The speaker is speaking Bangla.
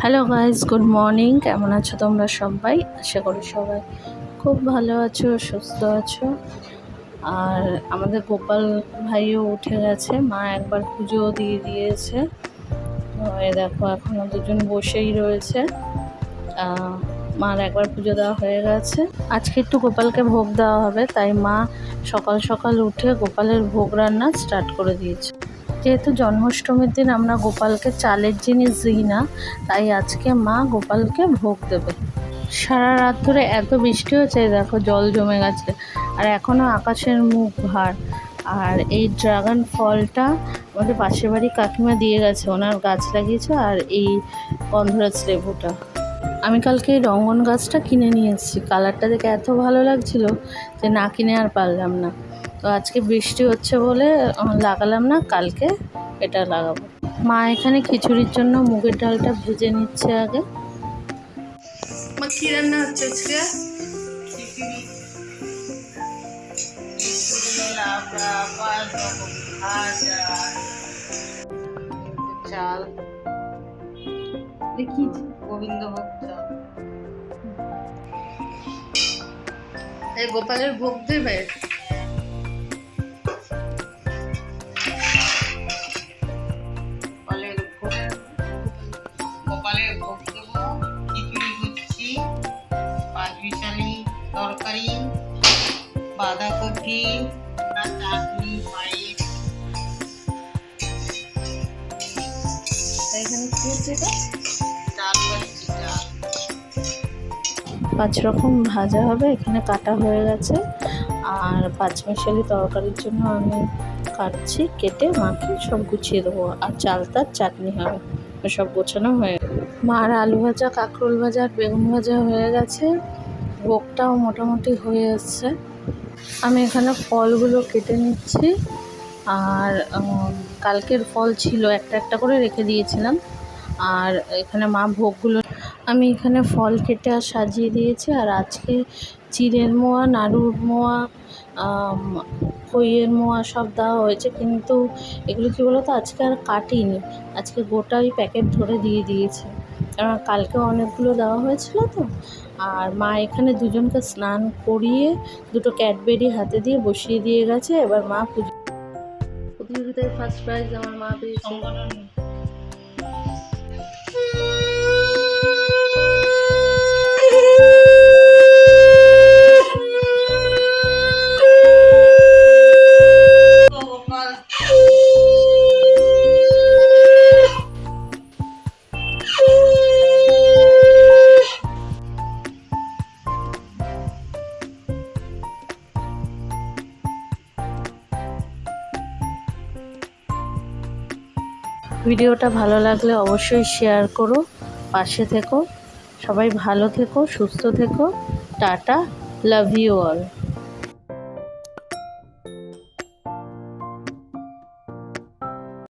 হ্যালো গাইজ গুড মর্নিং কেমন আছো তোমরা সবাই? আশা করি সবাই খুব ভালো আছো, সুস্থ আছো। আর আমাদের গোপাল ভাইও উঠে গেছে। মা একবার পুজো দিয়ে দিয়েছে। এ দেখো এখনও দুজন বসেই রয়েছে। মার একবার পুজো দেওয়া হয়ে গেছে। আজকে একটু গোপালকে ভোগ দেওয়া হবে, তাই মা সকাল সকাল উঠে গোপালের ভোগ রান্না স্টার্ট করে দিয়েছে। যেহেতু জন্মাষ্টমীর দিন আমরা গোপালকে চালের জিনিস দিই না, তাই আজকে মা গোপালকে ভোগ দেবে। সারা রাত ধরে এত বৃষ্টি হয়েছে দেখো জল জমে গেছে। আর এখনও আকাশের মুখ ভার। আর এই ড্রাগন ফলটা আমাদের পাশের বাড়ি কাকিমা দিয়ে গেছে, ওনার গাছ লাগিয়েছে আর এই গন্ধরাজ লেবুটা। আমি কালকে এই রঙ্গন গাছটা কিনে নিয়ে এসেছি। কালারটা দেখে এত ভালো লাগছিল যে না কিনে আর পারলাম না। তো আজকে বৃষ্টি হচ্ছে বলে লাগালাম না কালকে এটা লাগাবো। মা এখানে খিচুড়ির জন্য মুগের ডালটা ভেজে নিচ্ছে আগে। কি রান্না হচ্ছে আজকে? চাল দেখি গোবিন্দভোগ চাল। গোপালের ভোগ দেবে? পাঁচমিশালি তরকারি বাঁধাকপি চাটনি পায়েস এখানে কি হচ্ছে এটা? বাড়ছি চাল পাঁচ রকম ভাজা হবে এখানে কাটা হয়ে গেছে। আর পাঁচমিশালি তরকারির জন্য আমি কাটছি কেটে মাকে সব গুছিয়ে দেবো। আর চালতার চাটনি হবে সব গোছানো হয়ে। মার আলু ভাজা কাঁকরোল ভাজা আর বেগুন ভাজা হয়ে গেছে। ভোগটাও মোটামুটি হয়ে এসছে। আমি এখানে ফলগুলো কেটে নিচ্ছি। আর কালকের ফল ছিল, একটা একটা করে রেখে দিয়েছিলাম। আর এখানে মা ভোগগুলো, আমি এখানে ফল কেটে আর সাজিয়ে দিয়েছি। আর আজকে চিড়ের মোয়া, নাড়ুর মোয়া খইয়ের মোয়া সব দেওয়া হয়েছে। কিন্তু এগুলো কী বলো তো আজকে আর কাটিনি। আজকে গোটাই প্যাকেট ধরে দিয়ে দিয়েছে। কালকেও অনেকগুলো দেওয়া হয়েছিল তো। আর মা এখানে দুজনকে স্নান করিয়ে দুটো ক্যাডবেরি হাতে দিয়ে বসিয়ে দিয়ে গেছে। এবার মা পুজো প্রতিযোগিতায় ফার্স্ট প্রাইজ আমার মা পেয়েছে। ভিডিওটা ভালো লাগলে অবশ্যই শেয়ার করো, পাশে থেকো, সবাই ভালো থেকো, সুস্থ থেকো, টাটা লাভ ইউ অল